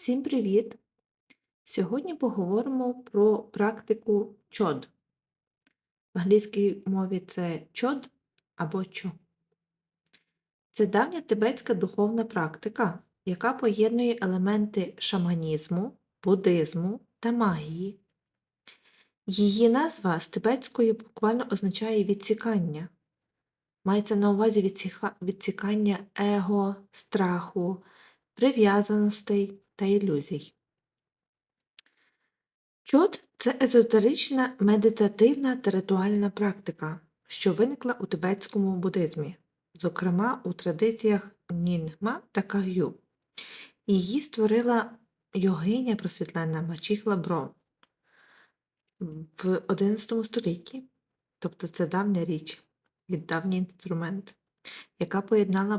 Всім привіт! Сьогодні поговоримо про практику чод. В англійській мові це чод або чо. Це давня тибетська духовна практика, яка поєднує елементи шаманізму, буддизму та магії. Її назва з тибетської буквально означає відсікання. Мається на увазі відсікання его, страху, прив'язаностей та ілюзій. Чот це езотерична медитативна та ритуальна практика, що виникла у тибетському буддизмі, зокрема у традиціях Нінгма та Каг'ю. Її створила йогиня просвітлена Мачіхла Брон в XI столітті, тобто це давня річ, віддавній інструмент, яка поєднала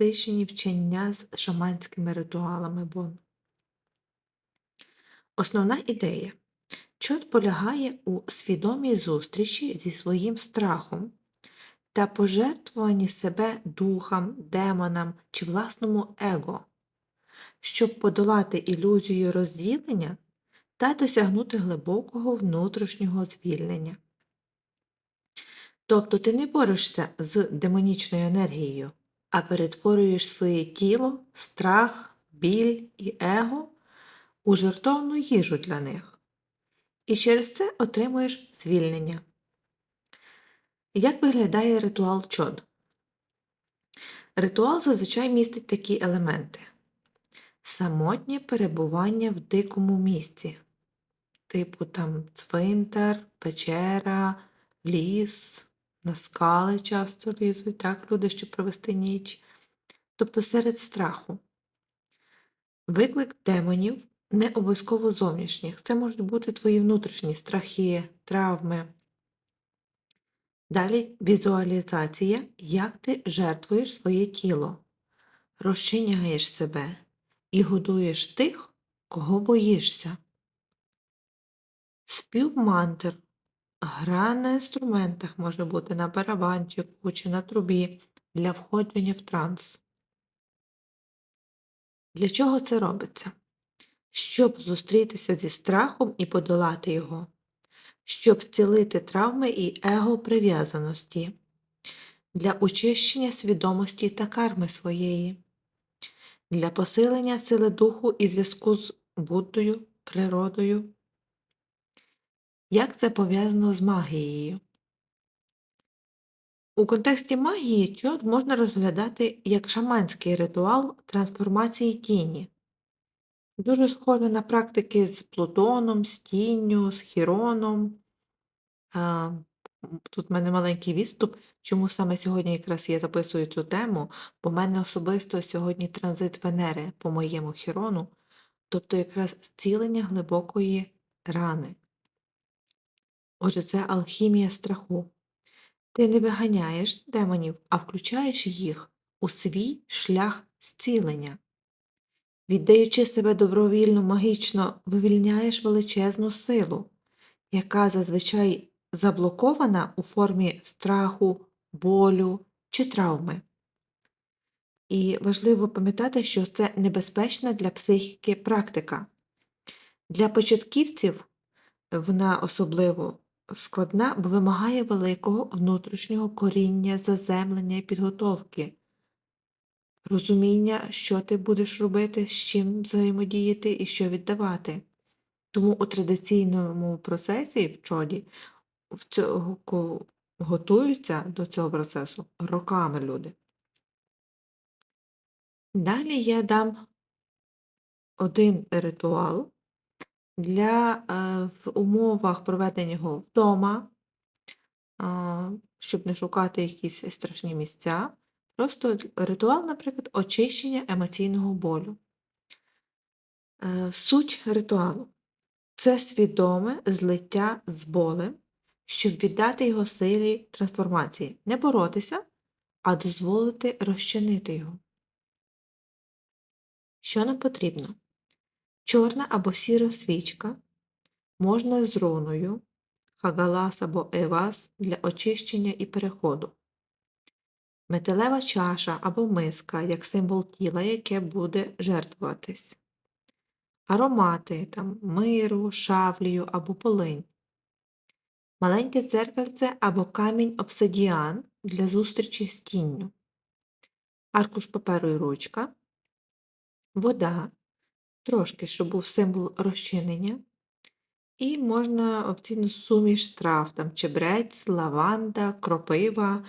буддистичні вчення з шаманськими ритуалами Бон. Основна ідея. Чот полягає у свідомій зустрічі зі своїм страхом та пожертвуванні себе духам, демонам чи власному его, щоб подолати ілюзію розділення та досягнути глибокого внутрішнього звільнення. Тобто ти не борешся з демонічною енергією, а перетворюєш своє тіло, страх, біль і его у жертовну їжу для них. І через це отримуєш звільнення. Як виглядає ритуал чод? Ритуал зазвичай містить такі елементи: самотнє перебування в дикому місці, типу там цвинтар, печера, ліс, на скали часто лізуть, так, люди, щоб провести ніч, тобто серед страху. Виклик демонів не обов'язково зовнішніх. Це можуть бути твої внутрішні страхи, травми. Далі візуалізація, як ти жертвуєш своє тіло, розчиняєш себе і годуєш тих, кого боїшся. Спів мантр. Гра на інструментах може бути на барабанчику чи на трубі для входження в транс. Для чого це робиться? Щоб зустрітися зі страхом і подолати його, щоб зцілити травми і его прив'язаності, для очищення свідомості та карми своєї, для посилення сили духу і зв'язку з Буддою, природою. Як це пов'язано з магією? У контексті магії чот можна розглядати як шаманський ритуал трансформації тіні. Дуже схоже на практики з Плутоном, з тінню, з Хіроном. Тут в мене маленький відступ, чому саме сьогодні якраз я записую цю тему, бо в мене особисто сьогодні транзит Венери по моєму Хірону, тобто якраз зцілення глибокої рани. Отже, це алхімія страху. Ти не виганяєш демонів, а включаєш їх у свій шлях зцілення. Віддаючи себе добровільно магічно, вивільняєш величезну силу, яка зазвичай заблокована у формі страху, болю чи травми. І важливо пам'ятати, що це небезпечна для психіки практика. Для початківців вона особливо складна, бо вимагає великого внутрішнього коріння, заземлення і підготовки, розуміння, що ти будеш робити, з чим взаємодіяти і що віддавати. Тому у традиційному процесі в чоді в цього готуються до цього процесу роками люди. Далі я дам один ритуал для е, в умовах проведення його вдома, щоб не шукати якісь страшні місця. Просто ритуал, наприклад, очищення емоційного болю. Е, Суть ритуалу це свідоме злиття з болем, щоб віддати його силі трансформації, не боротися, а дозволити розчинити його. Що нам потрібно? Чорна або сіра свічка, можна з руною, хагалас або евас для очищення і переходу. Металева чаша або миска як символ тіла, яке буде жертвуватись. аромати там, миру, шавлію або полинь, маленьке дзеркальце або камінь обсидіан для зустрічі з тінню, аркуш паперу і ручка, вода, трошки, щоб був символ розчинення, і можна опційну суміш трав, там чебрець, лаванда, кропива.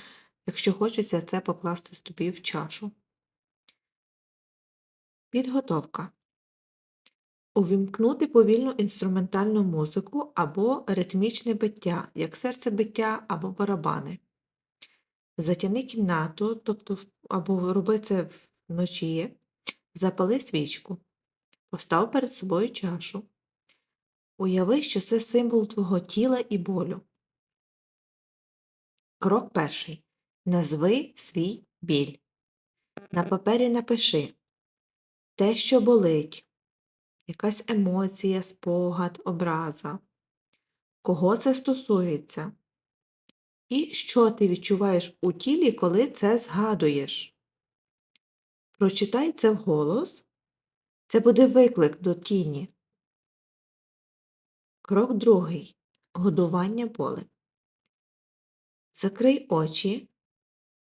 Якщо хочеться, це покласти собі в чашу. Підготовка. Увімкнути повільну інструментальну музику або ритмічне биття, як серцебиття або барабани. Затяни кімнату, тобто або роби це вночі, запали свічку, постав перед собою чашу. Уяви, що це символ твого тіла і болю. Крок перший. Назви свій біль. На папері напиши те, що болить, якась емоція, спогад, образа, кого це стосується, і що ти відчуваєш у тілі, коли це згадуєш. Прочитай це вголос. Це буде виклик до тіні. Крок другий. Годування болем. Закрий очі,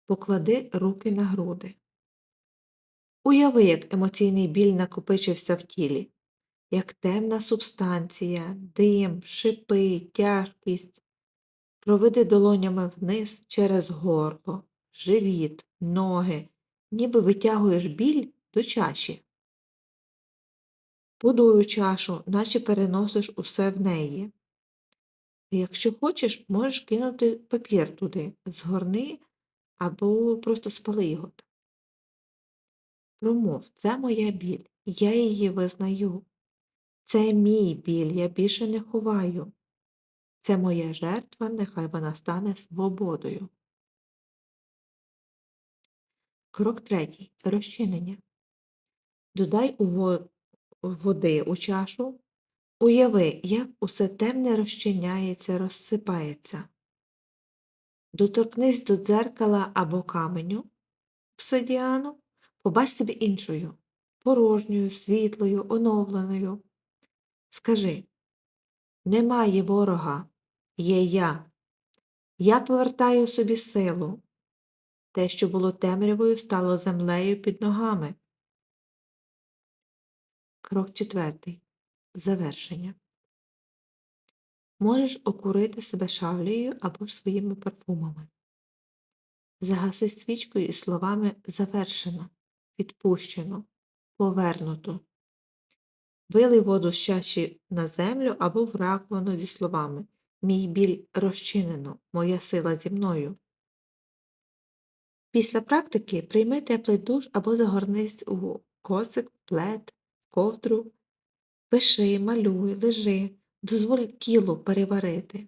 поклади руки на груди. Уяви, як емоційний біль накопичився в тілі, як темна субстанція, дим, шипи, тяжкість. Проведи долонями вниз через горло, живіт, ноги, ніби витягуєш біль до чаші. Будую чашу, наче переносиш усе в неї. Якщо хочеш, можеш кинути папір туди, згорни або просто спали його. Промов, це моя біль, я її визнаю. Це мій біль, я більше не ховаю. Це моя жертва, нехай вона стане свободою. Крок третій. Розчинення. Додай у во- води у чашу. Уяви, як усе темне розчиняється, розсипається. Доторкнись до дзеркала або каменю обсидіану, побач себе іншою, порожньою, світлою, оновленою. Скажи немає ворога, є я. Я повертаю собі силу. Те, що було темрявою, стало землею під ногами. Крок четвертий. Завершення. Можеш окурити себе шавлею або ж своїми парфумами. Загаси свічкою із словами завершено, відпущено, повернуто. Вилий воду з чаші на землю або в раковину зі словами Мій біль розчинено, моя сила зі мною. Після практики прийми теплий душ або загорнись у косик, плед, ковдру, пиши, малюй, лежи, дозволь тілу переварити.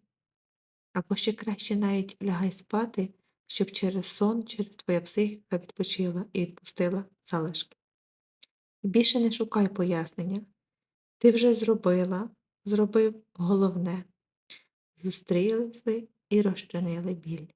Або ще краще навіть лягай спати, щоб через сон, через твоя психіка відпочила і відпустила залишки. Більше не шукай пояснення. Ти вже зробила, зробив головне. Зустрілись ви і розчинили біль.